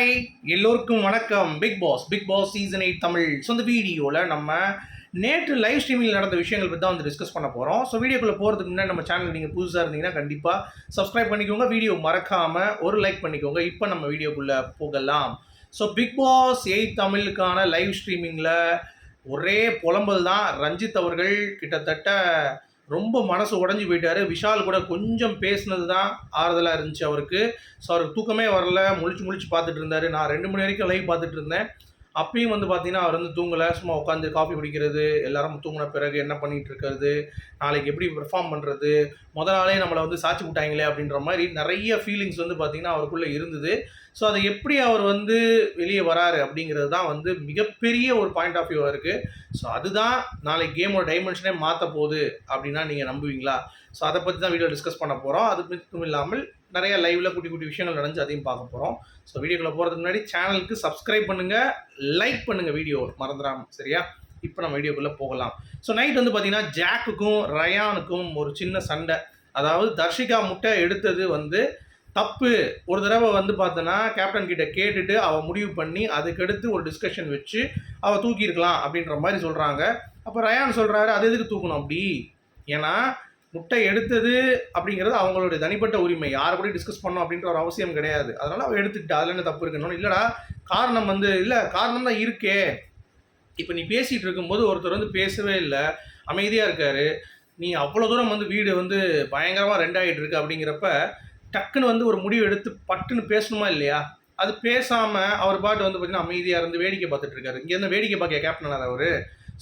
Hi எல்லோருக்கும் வணக்கம். Big Boss Big Boss season eight Tamil. So இந்த வீடியோவில் நம்ம நேற்று லைவ் ஸ்ட்ரீமிங்கில் நடந்த விஷயங்கள் பற்றி தான் வந்து டிஸ்கஸ் பண்ண போகிறோம் ஸோ வீடியோக்குள்ளே போகிறதுக்கு முன்னாடி நம்ம சேனல் நீங்கள் புதுசாக இருந்தீங்கன்னா கண்டிப்பாக சப்ஸ்கிரைப் பண்ணிக்கோங்க. வீடியோ மறக்காமல் ஒரு லைக் பண்ணிக்கோங்க. இப்போ நம்ம வீடியோக்குள்ளே போகலாம். ஸோ பிக் பாஸ் எயிட் தமிழுக்கான லைவ் ஸ்ட்ரீமிங்கில் ஒரே புலம்பல் தான் ரஞ்சித் அவர்கள். கிட்டத்தட்ட ரொம்ப மனசு உடஞ்சி போயிட்டாரு. விஷால் கூட கொஞ்சம் பேசினது தான் ஆறுதலாக இருந்துச்சு அவருக்கு. ஸோ அவருக்கு தூக்கமே வரல. முழிச்சு முழிச்சு பார்த்துட்டு இருந்தாரு. நான் ரெண்டு மணி வரைக்கும் லைவ் பார்த்துட்டு இருந்தேன். அப்பயும் வந்து பார்த்தீங்கன்னா அவர் வந்து தூங்கலை சும்மா உட்காந்து காஃபி குடிக்கிறது எல்லாரும் தூங்கின பிறகு என்ன பண்ணிட்டு இருக்கிறது நாளைக்கு எப்படி பெர்ஃபார்ம் பண்ணுறது முத நாளே நம்மளை வந்து சாட்சி விட்டாங்களே அப்படின்ற மாதிரி நிறைய ஃபீலிங்ஸ் வந்து பார்த்தீங்கன்னா அவருக்குள்ளே இருந்தது. ஸோ அதை எப்படி அவர் வந்து வெளியே வராரு அப்படிங்கிறது தான் வந்து மிகப்பெரிய ஒரு பாயிண்ட் ஆஃப் வியூவாக இருக்குது ஸோ அதுதான் நாளைக்கு கேமோட டைமென்ஷனே மாற்ற போகுது அப்படின்னா நீங்கள் நம்புவீங்களா? ஸோ அதை பற்றி தான் வீடியோ டிஸ்கஸ் பண்ண போகிறோம் அது மட்டும் இல்லாமல் நிறைய லைவ்ல குட்டி குட்டி விஷயங்கள் நடந்துச்சு அதையும் பார்க்க போகிறோம் ஸோ வீடியோக்குள்ள போகிறதுக்கு முன்னாடி சேனலுக்கு சப்ஸ்கிரைப் பண்ணுங்கள் லைக் பண்ணுங்கள் வீடியோ மறந்துடாம சரியா? இப்போ நம்ம வீடியோக்குள்ளே போகலாம். ஸோ நைட் வந்து பார்த்தீங்கன்னா ஜாக்குக்கும் ரயானுக்கும் ஒரு சின்ன சண்டை. அதாவது தர்ஷிகா முட்டை எடுத்தது வந்து தப்பு. ஒரு தடவை வந்து பார்த்தோன்னா கேப்டன் கிட்ட கேட்டுட்டு அவள் முடிவு பண்ணி அதுக்கடுத்து ஒரு டிஸ்கஷன் வச்சு அவள் தூக்கியிருக்கலாம் அப்படின்ற மாதிரி சொல்கிறாங்க அப்போ ரயான் சொல்கிறாரு அது எதுக்கு தூக்கணும் அப்படி? ஏன்னா முட்டை எடுத்தது அப்படிங்கிறது அவங்களுடைய தனிப்பட்ட உரிமை. யாரை கூட டிஸ்கஸ் பண்ணணும் அப்படின்ற ஒரு அவசியம் கிடையாது. அதனால அவள் எடுத்துக்கிட்டா. அதில் என்ன தப்பு இருக்கணும் இல்லைடா காரணம் வந்து இல்லை காரணம் தான் இருக்கே. இப்போ நீ பேசிகிட்டு இருக்கும்போது ஒருத்தர் வந்து பேசவே இல்லை. அமைதியாக இருக்காரு. நீ அவ்வளோ தூரம் வந்து வீடு வந்து பயங்கரமாக ரெண்டாகிட்டு இருக்கு அப்படிங்கிறப்ப டக்குன்னு வந்து ஒரு முடிவு எடுத்து பட்டுன்னு பேசணுமா இல்லையா? அது பேசாமல் அவர் பாட்டு வந்து பார்த்தீங்கன்னா அமைதியாக இருந்து வேடிக்கை பார்த்துட்டு இருக்காரு. இங்கேருந்து வேடிக்கை பார்க்க கேப்டனார் அவர்.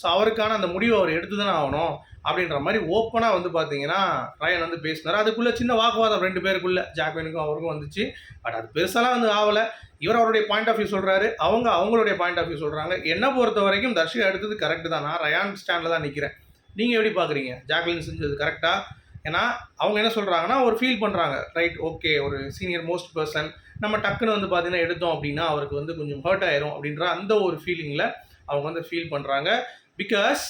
ஸோ அவருக்கான அந்த முடிவை அவர் எடுத்து தானே ஆகணும் அப்படின்ற மாதிரி ஓப்பனாக வந்து பார்த்தீங்கன்னா ரயன் வந்து பேசினார். அதுக்குள்ளே சின்ன வாக்குவாதம் ரெண்டு பேருக்குள்ள ஜாக்வினுக்கும் அவருக்கும் வந்துச்சு. பட் அது பெருசாலாம் வந்து ஆகலை. இவர் அவருடைய பாயிண்ட் ஆஃப் வியூ சொல்கிறாரு அவங்க அவங்களுடைய பாயிண்ட் ஆஃப் வியூ சொல்கிறாங்க என்னை பொறுத்த வரைக்கும் தர்ஷிகா எடுத்தது கரெக்டு தான்? நான் ரயான் ஸ்டாண்டில் தான் நிற்கிறேன் நீங்கள் எப்படி பார்க்குறீங்க ஜாக்லின் செஞ்சது கரெக்டாக ஏன்னா அவங்க என்ன சொல்கிறாங்கன்னா ஒரு ஃபீல் பண்ணுறாங்க ரைட் ஓகே ஒரு சீனியர் மோஸ்ட் பர்சன் நம்ம டக்குன்னு வந்து பார்த்தீங்கன்னா எடுத்தோம் அப்படின்னா அவருக்கு வந்து கொஞ்சம் ஹர்ட் ஆயிரும் அப்படின்ற அந்த ஒரு ஃபீலிங்கில் அவங்க வந்து ஃபீல் பண்ணுறாங்க பிகாஸ்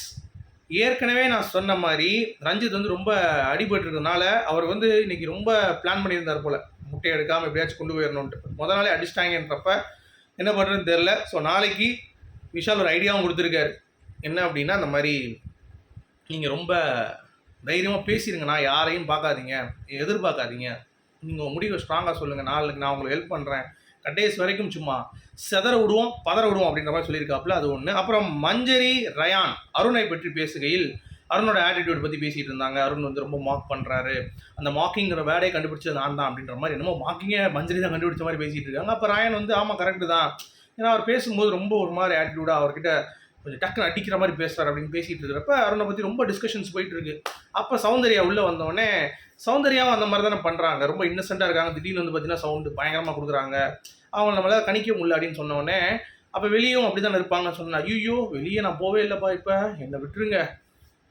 ஏற்கனவே நான் சொன்ன மாதிரி ரஞ்சித் வந்து ரொம்ப அடிபட்டுருக்கனால அவர் வந்து இன்னைக்கு ரொம்ப பிளான் பண்ணியிருந்தார் போல். முட்டை எடுக்காமல் எப்படியாச்சும் கொண்டு போயிடணுன்ட்டு முத நாளே அடிச்சிட்டாங்கன்றப்ப என்ன பண்ணுறதுன்னு தெரில ஸோ நாளைக்கு விஷால் ஒரு ஐடியாவும் கொடுத்துருக்காரு. என்ன அப்படின்னா அந்த மாதிரி நீங்கள் ரொம்ப தைரியமாக பேசிடுங்க நான் யாரையும் பார்க்காதீங்க. எதிர்பார்க்காதீங்க. நீங்கள் முடிவை ஸ்ட்ராங்காக சொல்லுங்கள் நாளைக்கு நான் உங்களுக்கு ஹெல்ப் பண்ணுறேன் கடைசி வரைக்கும் சும்மா செதற விடுவோம் பதற விடுவோம் அப்படின்ற மாதிரி சொல்லியிருக்காப்புல அது ஒன்று அப்புறம் மஞ்சரி ரயான் அருணை பற்றி பேசுகையில் அருணோட ஆட்டிடியூட் பற்றி பேசிகிட்டு இருந்தாங்க. அருண் வந்து ரொம்ப மார்க் பண்ணுறாரு அந்த மார்க்கிங்கிற வேலையை கண்டுபிடிச்சது நான் தான் அப்படின்ற மாதிரி என்னமோ மார்க்கிங்கே மஞ்சரி தான் கண்டுபிடிச்ச மாதிரி பேசிகிட்டு இருக்காங்க. அப்போ ராயன் வந்து ஆமாம் கரெக்டு தான். ஏன்னா அவர் பேசும்போது ரொம்ப ஒரு மாதிரி ஆட்டிடியூடாக அவர்கிட்ட கொஞ்சம் டக்குன்னு அடிக்கிற மாதிரி பேசுகிறார் அப்படின்னு பேசிகிட்டு இருக்கிறப்ப அருணை பற்றி ரொம்ப டிஸ்கஷன்ஸ் போயிட்டு இருக்கு. அப்போ சௌந்தர்யா உள்ளே வந்தோடனே சௌந்தர்யாவும் அந்த மாதிரி தானே பண்ணுறாங்க ரொம்ப இன்னசென்ட்டாக இருக்காங்க. திடீர்னு வந்து பார்த்தீங்கன்னா சவுண்டு பயங்கரமாக கொடுக்குறாங்க. அவங்க நம்மளால் கணிக்க முடியல அப்படின்னு சொன்னோடனே அப்போ வெளியும் அப்படி தான் இருப்பாங்கன்னு சொன்னேன். ஐயோ வெளியே நான் போவே இல்லைப்பா இப்போ. என்னை விட்டுருங்க.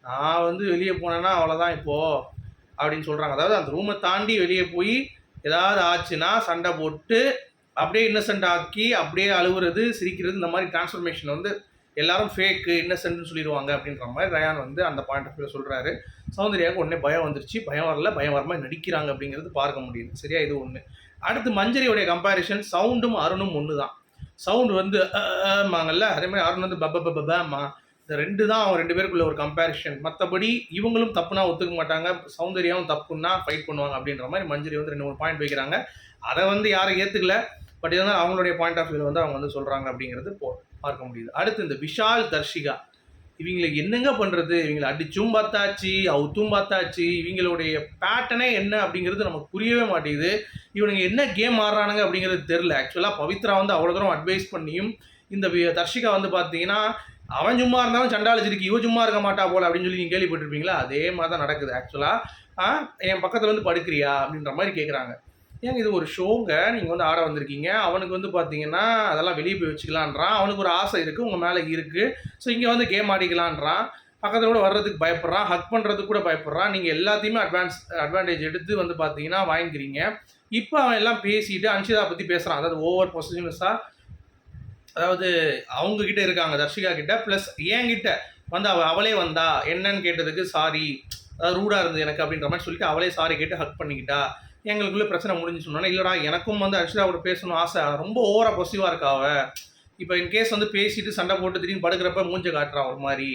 நான் வந்து வெளியே போனேன்னா அவ்வளோதான் இப்போது அப்படின்னு சொல்கிறாங்க அதாவது அந்த ரூமை தாண்டி வெளியே போய் ஏதாவது ஆச்சுன்னா சண்டை போட்டு அப்படியே இன்னசென்ட் ஆக்கி அப்படியே அழுகுறது சிரிக்கிறது இந்த மாதிரி டிரான்ஸ்ஃபர்மேஷன் வந்து எல்லாரும் ஃபேக்கு இன்னசென்ட்னு சொல்லிடுவாங்க அப்படின்ற மாதிரி ரயான் வந்து அந்த பாயிண்ட் ஆஃப் வியூ சொல்கிறாரு சௌந்தர்யாவுக்கு உடனே பயம் வந்துருச்சு. பயம் வரல. பயம் வர மாதிரி நடிக்கிறாங்க அப்படிங்கிறது பார்க்க முடியுது. சரியா? இது ஒன்று அடுத்து மஞ்சரியோடைய கம்பேரிஷன் சவுண்டும் அருணும் ஒன்று தான் சவுண்டு வந்து மாங்கல்ல அதே மாதிரி அருண் வந்து பப்ப பப்பமா இந்த ரெண்டு தான் அவங்க ரெண்டு பேருக்குள்ள ஒரு கம்பேரிஷன் மற்றபடி இவங்களும் தப்புனா ஒத்துக்க மாட்டாங்க. சௌந்தர்யாவும் தப்புன்னா ஃபைட் பண்ணுவாங்க அப்படின்ற மாதிரி மஞ்சரி வந்து ரெண்டு மூணு பாயிண்ட் வைக்கிறாங்க. அதை வந்து யாரும் ஏற்றுக்கல பட் இருந்தாலும் அவங்களுடைய பாயிண்ட் ஆஃப் வியூவில் வந்து அவங்க வந்து சொல்கிறாங்க அப்படிங்கிறது போ பார்க்க முடியுது. அடுத்து இந்த விஷால் தர்ஷிகா. இவங்களுக்கு என்னங்க பண்ணுறது இவங்களை அடிச்சும் பார்த்தாச்சு அவுத்தும் பார்த்தாச்சு. இவங்களுடைய பேட்டனே என்ன அப்படிங்கிறது நமக்கு புரியவே மாட்டேங்குது. இவனுங்க என்ன கேம் ஆடுறானுங்க அப்படிங்கிறது தெரில ஆக்சுவலாக பவித்ரா வந்து அவ்வளோ தூரம் அட்வைஸ் பண்ணியும் இந்த தர்ஷிகா வந்து பார்த்தீங்கன்னா அவன் சும்மா இருந்தாலும் சண்டாளிச்சிருக்கு இவன் சும்மா இருக்க மாட்டா போல அப்படின்னு சொல்லி நீங்கள் கேள்விப்பட்டிருப்பீங்களா? அதே மாதிரி தான் நடக்குது ஆக்சுவலாக என் பக்கத்தில் வந்து படுக்கிறியா அப்படின்ற மாதிரி கேட்குறாங்க ஏங்க இது ஒரு ஷோங்க. நீங்கள் வந்து ஆட வந்திருக்கீங்க. அவனுக்கு வந்து பார்த்தீங்கன்னா அதெல்லாம் வெளியே போய் வச்சுக்கலான்றான். அவனுக்கு ஒரு ஆசை இருக்குது உங்கள் மேலே இருக்குது ஸோ இங்கே வந்து கேம் ஆடிக்கலான்றான். பக்கத்தில் கூட வர்றதுக்கு பயப்படுறான். ஹக் பண்ணுறதுக்கு கூட பயப்படுறான். நீங்கள் எல்லாத்தையுமே அட்வான்ஸ் அட்வான்டேஜ் எடுத்து வந்து பார்த்தீங்கன்னா வாங்கிக்கிறீங்க. இப்போ அவன் எல்லாம் பேசிட்டு அன்ஷிதா பற்றி பேசுகிறான் அதாவது ஓவர் பொசிஷனஸாக அதாவது அவங்கக்கிட்ட இருக்காங்க தர்ஷிகா கிட்ட. ப்ளஸ் என்கிட்ட வந்து அவள் அவளே வந்தா என்னன்னு கேட்டதுக்கு சாரி அதாவது ரூடாக இருந்தது எனக்கு அப்படின்ற மாதிரி சொல்லிட்டு அவளே சாரி கேட்டு ஹக் பண்ணிக்கிட்டா. எங்களுக்குள்ளே பிரச்சனை முடிஞ்சு சொன்னோன்னா இல்லைடா எனக்கும் வந்து அர்ஷிதாவோட பேசணும் ஆசை. ரொம்ப ஓவரா பொசிவாக இருக்காவ இப்போ இன் கேஸ் வந்து பேசிட்டு சண்டை போட்டு திடீர்னு படுக்கிறப்ப மூஞ்ச காட்டுறா ஒரு மாதிரி.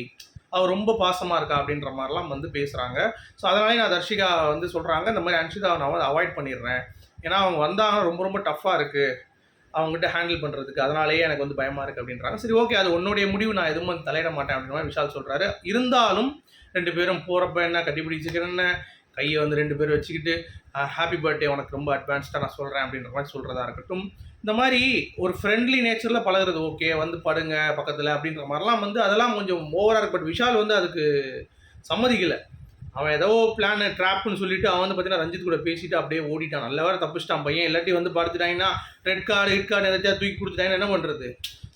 அவர் ரொம்ப பாசமாக இருக்கா? அப்படின்ற மாதிரிலாம் வந்து பேசுகிறாங்க ஸோ அதனாலே நான் தர்ஷிகா வந்து சொல்கிறாங்க இந்த மாதிரி அன்ஷிதாவை நான் வந்து அவாய்ட் பண்ணிடுறேன். ஏன்னா அவங்க வந்தாங்கன்னா ரொம்ப ரொம்ப டஃப்பாக இருக்குது அவங்ககிட்ட ஹேண்டில் பண்ணுறதுக்கு அதனாலேயே எனக்கு வந்து பயமாக இருக்குது அப்படின்றாங்க. சரி ஓகே அது உன்னுடைய முடிவு. நான் எதுவும் வந்து தலையிட மாட்டேன் அப்படின்ற மாதிரி விஷால் சொல்கிறாரு இருந்தாலும் ரெண்டு பேரும் போகிறப்ப என்ன கட்டிப்பிடிச்சிக்கிறேன் என்ன? கையை வந்து ரெண்டு பேரும் வச்சுக்கிட்டு ஹாப்பி பர்த்டே உனக்கு ரொம்ப அட்வான்ஸ்டாக நான் சொல்கிறேன் அப்படின்ற மாதிரி சொல்கிறதா இருக்கட்டும். இந்த மாதிரி ஒரு ஃப்ரெண்ட்லி நேச்சரில் பழகுறது ஓகே வந்து படுங்க பக்கத்தில் அப்படின்ற மாதிரிலாம் வந்து அதெல்லாம் கொஞ்சம் ஓவராக இருக்கு. பட் விஷால் வந்து அதுக்கு சம்மதிக்கலை. அவன் ஏதோ பிளான் ட்ராப்னு சொல்லிட்டு அவன் வந்து பார்த்தீங்கன்னா ரஞ்சித் கூட பேசிட்டு அப்படியே ஓடிட்டான். நல்ல வேறு தப்பிச்சிட்டான் பையன். இல்லாட்டி வந்து படுத்துட்டாங்கன்னா ரெட் கார்டு ரெட் கார்டு எதாச்சும் தூக்கி கொடுத்துட்டாங்கன்னா என்ன பண்ணுறது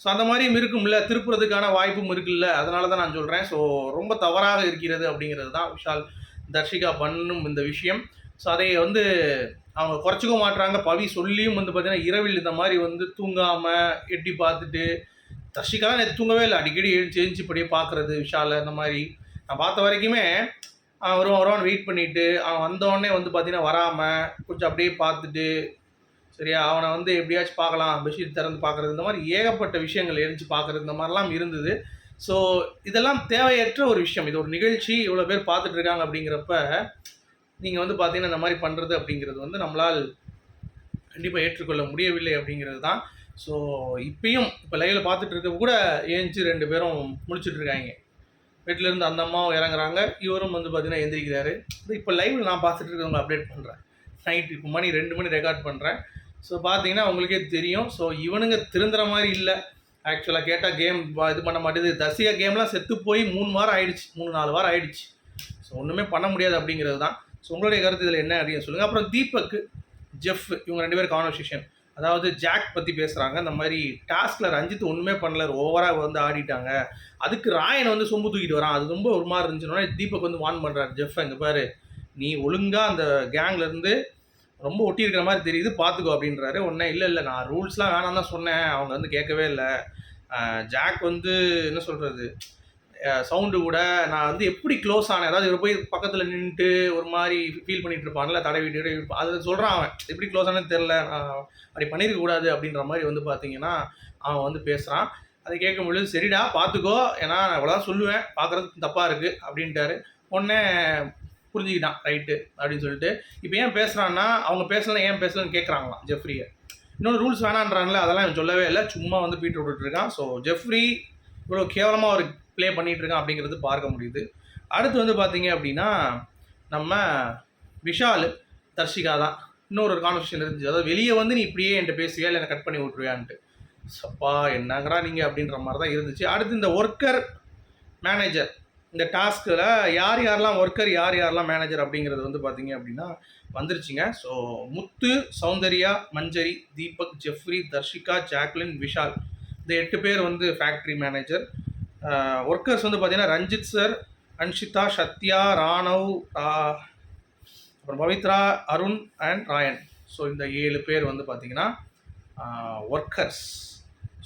ஸோ அந்த மாதிரியும் இருக்கும்ல. திருப்புறதுக்கான வாய்ப்பும் இருக்குல்ல. அதனால தான் நான் சொல்கிறேன் ஸோ ரொம்ப தவறாக இருக்கிறது அப்படிங்கிறது தான் விஷால். தர்ஷிகா பண்ணும் இந்த விஷயம். ஸோ அதை வந்து அவங்க குறைச்சிக்க மாட்டுறாங்க பவி சொல்லியும் வந்து பார்த்தீங்கன்னா இரவில் இந்த மாதிரி வந்து தூங்காமல் எட்டி பார்த்துட்டு தர்ஷிகாலாம் நேற்று தூங்கவே இல்லை. அடிக்கடி எழுச்சி எழுந்துச்சு இப்படியே பார்க்குறது விஷாலை இந்த மாதிரி. நான் பார்த்த வரைக்குமே அவன் வருவான் வருவான் வெயிட் பண்ணிவிட்டு அவன் வந்தோடனே வந்து பார்த்தீங்கன்னா வராமல் கொஞ்சம் அப்படியே பார்த்துட்டு சரியா அவனை வந்து எப்படியாச்சும் பார்க்கலாம் பெட்ஷீட் திறந்து பார்க்குறது இந்த மாதிரி ஏகப்பட்ட விஷயங்கள் எரிஞ்சு பார்க்குறது இந்த மாதிரிலாம் இருந்தது. ஸோ இதெல்லாம் தேவையற்ற ஒரு விஷயம். இது ஒரு நிகழ்ச்சி இவ்வளோ பேர் பார்த்துட்டு இருக்காங்க அப்படிங்கிறப்ப நீங்கள் வந்து பார்த்தீங்கன்னா இந்த மாதிரி பண்ணுறது அப்படிங்கிறது வந்து நம்மளால் கண்டிப்பாக ஏற்றுக்கொள்ள முடியவில்லை அப்படிங்கிறது தான். ஸோ இப்பயும் இப்போ லைவில் பார்த்துட்டு இருக்க கூட ஏஞ்சி ரெண்டு பேரும் முழிச்சிட்டு இருக்காங்க வீட்டில் அந்த அம்மாவும் இறங்குறாங்க. இவரும் வந்து பார்த்தீங்கன்னா எந்திரிக்கிறாரு. இப்போ லைவில் நான் பார்த்துட்டு இருக்கவங்க அப்டேட் பண்ணுறேன் நைட் இப்போ மணி ரெண்டு மணி ரெக்கார்ட் பண்ணுறேன் ஸோ பார்த்தீங்கன்னா உங்களுக்கே தெரியும். ஸோ இவனுங்க திருந்துற மாதிரி இல்லை. ஆக்சுவலாக கேட்டால் கேம் இது பண்ண மாட்டேது தசியா கேம்லாம் செத்து போய் மூணு வாரம் ஆயிடுச்சு. மூணு நாலு வாரம் ஆயிடுச்சு. ஸோ ஒன்றுமே பண்ண முடியாது அப்படிங்கிறது தான். ஸோ உங்களுடைய கருத்து இதில் என்ன அப்படின்னு சொல்லுங்கள் அப்புறம் தீபக் ஜெஃப் இவங்க ரெண்டு பேரும் கான்வர்சேஷன் அதாவது ஜாக் பற்றி பேசுகிறாங்க இந்த மாதிரி டாஸ்கில் ரஞ்சித் ஒன்றுமே பண்ணல. ஓவராக வந்து ஆடிட்டாங்க. அதுக்கு ராயன் வந்து சொம்பு தூக்கிட்டு வரான். அது ரொம்ப ஒரு மாதிரி இருந்துச்சுன்னா தீபக் வந்து வான் பண்ணுறாரு ஜெஃப் அங்கே பாரு. நீ ஒழுங்காக அந்த கேங்லேருந்து ரொம்ப ஒட்டி இருக்கிற மாதிரி தெரியுது. பார்த்துக்கோ அப்படின்றாரு. ஒன்றே இல்லை இல்லை நான் ரூல்ஸ்லாம் வேணாம் தான் சொன்னேன். அவங்க வந்து கேட்கவே இல்லை. ஜாக் வந்து என்ன சொல்கிறது சவுண்டு கூட நான் வந்து எப்படி க்ளோஸ் ஆனேன்? அதாவது இவர் போய் பக்கத்தில் நின்றுட்டு ஒரு மாதிரி ஃபீல் பண்ணிட்டு இருப்பான்ல தடவிட்டு அதை சொல்கிறான் அவன். எப்படி க்ளோஸ் ஆனேன்னு தெரில அப்படி பண்ணியிருக்க கூடாது அப்படின்ற மாதிரி வந்து பார்த்தீங்கன்னா அவன் வந்து பேசுகிறான் அதை கேட்கும் பொழுது சரிடா பார்த்துக்கோ ஏன்னா நான் இவ்வளோதான் சொல்லுவேன். பார்க்குறதுக்கு தப்பாக இருக்குது அப்படின்ட்டாரு. உடனே புரிஞ்சுக்கிட்டான் ரைட்டு. அப்படின்னு சொல்லிட்டு இப்போ ஏன் பேசுகிறான்னா அவங்க பேசலாம் ஏன் பேசலன்னு கேட்குறாங்களாம் ஜெஃப்ரியை. இன்னொன்று ரூல்ஸ் வேணான்றாங்களே அதெல்லாம் இவன் சொல்லவே இல்லை. சும்மா வந்து பீட்டு விட்டுட்ருக்கான் ஸோ ஜெஃப்ரி இவ்வளோ கேவலமாக ஒரு ப்ளே பண்ணிகிட்டு இருக்கான் அப்படிங்கிறது பார்க்க முடியுது. அடுத்து வந்து பார்த்தீங்க அப்படின்னா நம்ம விஷால் தர்ஷிகா தான். இன்னொரு கான்வர்சேஷன் இருந்துச்சு. அதாவது வெளியே வந்து நீ இப்படியே என்கிட்ட பேசுவியா? இல்லை கட் பண்ணி விட்ருவியான்ட்டு சப்பா என்னங்கிறா நீங்கள் அப்படின்ற மாதிரி தான் இருந்துச்சு. அடுத்து இந்த ஒர்க்கர் மேனேஜர் இந்த டாஸ்கில் யார் யாரெல்லாம் ஒர்க்கர் யார் யாரெல்லாம் மேனேஜர் அப்படிங்கிறது வந்து பார்த்தீங்க அப்படின்னா வந்துருச்சுங்க. So Muthu Soundarya Manjari Deepak Jeffrey Tharshika Jacqueline Vishal. இந்த எட்டு பேர் வந்து ஃபேக்ட்ரி மேனேஜர் ஒர்க்கர்ஸ் வந்து பார்த்தீங்கன்னா ரஞ்சித் சார் அன்ஷிதா சத்யா ராணவ் அப்புறம் பவித்ரா அருண் அண்ட் ராயன். ஸோ இந்த ஏழு பேர் வந்து பார்த்தீங்கன்னா ஒர்க்கர்ஸ்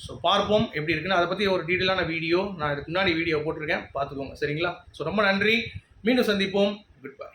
ஸோ பார்ப்போம் எப்படி இருக்குன்னு. அதை பற்றி ஒரு டீட்டெயிலான வீடியோ நான் இதுக்கு முன்னாடி வீடியோ போட்டிருக்கேன். பார்த்துக்கோங்க. சரிங்களா? ஸோ ரொம்ப நன்றி. மீண்டும் சந்திப்போம். Good bye